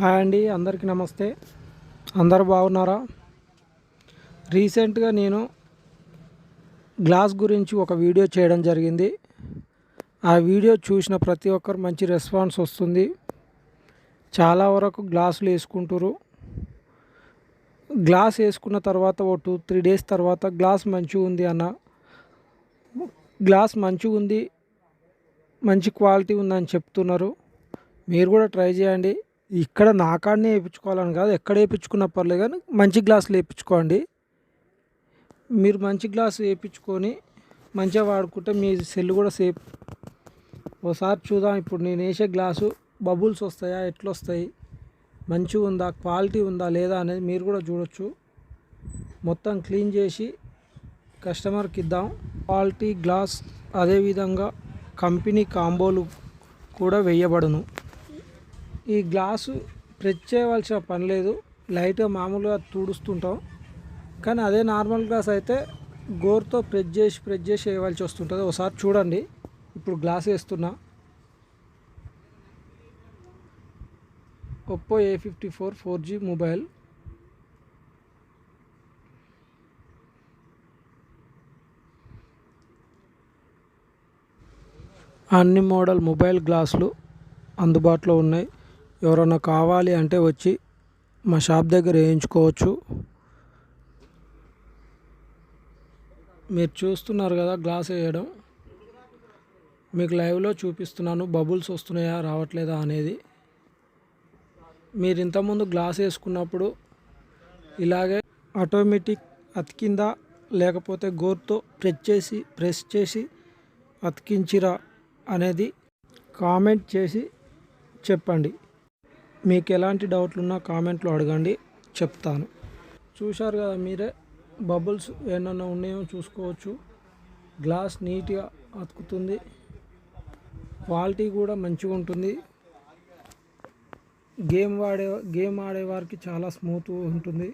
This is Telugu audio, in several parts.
హాయ్ అండి అందరికీ నమస్తే. అందరు బాగున్నారా? రీసెంట్గా నేను గ్లాస్ గురించి ఒక వీడియో చేయడం జరిగింది. ఆ వీడియో చూసిన ప్రతి ఒక్కరు మంచి రెస్పాన్స్ వస్తుంది. చాలా వరకు గ్లాసులు వేసుకుంటారు గ్లాస్ వేసుకున్న తర్వాత ఓ టూ త్రీ డేస్ తర్వాత గ్లాస్ మంచిగా ఉంది అన్న. గ్లాస్ మంచిగా ఉంది మంచి క్వాలిటీ ఉందని చెప్తున్నారు. మీరు కూడా ట్రై చేయండి. ఇక్కడ నాకాడనే వేయించుకోవాలని కాదు ఎక్కడ వేయించుకున్నా పర్లేదు కానీ మంచి గ్లాసులు వేయించుకోండి. మీరు మంచి గ్లాస్ వేయించుకొని మంచిగా వాడుకుంటే మీ సెల్ కూడా సేఫ్. ఒకసారి చూద్దాం ఇప్పుడు నేను వేసే గ్లాసు బబుల్స్ వస్తాయా ఎట్లా వస్తాయి మంచిగా ఉందా క్వాలిటీ ఉందా లేదా అనేది మీరు కూడా చూడొచ్చు. మొత్తం క్లీన్ చేసి కస్టమర్కి ఇద్దాం. క్వాలిటీ గ్లాస్ అదేవిధంగా కంపెనీ కాంబోలు కూడా వేయబడును. ఈ గ్లాసు ప్రెస్ చేయవలసిన పని లేదు. లైట్గా మామూలుగా తుడుస్తుంటాం. కానీ అదే నార్మల్ గ్లాస్ అయితే గోర్తో ప్రెస్ చేసి ప్రెస్ చేసి వేయవలసి వస్తుంటుంది. ఒకసారి చూడండి. ఇప్పుడు గ్లాస్ వేస్తున్నా. Oppo A fifty four four G mobile. అన్ని మోడల్ మొబైల్ గ్లాసులు అందుబాటులో ఉన్నాయి. ఎవరైనా కావాలి అంటే వచ్చి మా షాప్ దగ్గర వేయించుకోవచ్చు. మీరు చూస్తున్నారు కదా గ్లాస్ వేయడం. మీకు లైవ్లో చూపిస్తున్నాను. బబుల్స్ వస్తున్నాయా రావట్లేదా అనేది. మీరు ఇంతకుముందు గ్లాస్ వేసుకున్నప్పుడు ఇలాగే ఆటోమేటిక్ అతికిందా లేకపోతే గోర్తో ప్రెస్ చేసి ప్రెస్ చేసి అతికించిరా అనేది కామెంట్ చేసి చెప్పండి. మీకు ఎలాంటి డౌట్లు ఉన్నా కామెంట్లో అడగండి చెప్తాను. చూశారు కదా మీరే బబుల్స్ ఏమన్నా ఉన్నాయో చూసుకోవచ్చు. గ్లాస్ నీట్గా అతుకుతుంది. క్వాలిటీ కూడా మంచిగా ఉంటుంది. గేమ్ వాడే గేమ్ ఆడేవారికి చాలా స్మూత్ ఉంటుంది.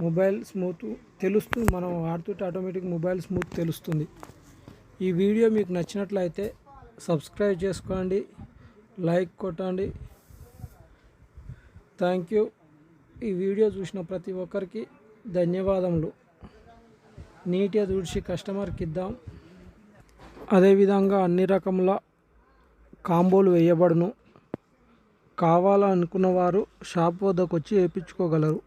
మొబైల్ స్మూత్ తెలుస్తుంది మనం ఆడుతుంటే ఆటోమేటిక్ మొబైల్ స్మూత్ తెలుస్తుంది. ఈ వీడియో మీకు నచ్చినట్లయితే సబ్స్క్రైబ్ చేసుకోండి లైక్ కొట్టండి. Thank you. ఈ వీడియో చూసిన ప్రతి ఒక్కరికి ధన్యవాదములు. నీట్గా తుడిచి కస్టమర్కి ఇద్దాం. అదేవిధంగా అన్ని రకముల కాంబోలు వేయబడును. కావాలనుకున్న వారు షాప్ వద్దకు వచ్చి వేయించుకోగలరు.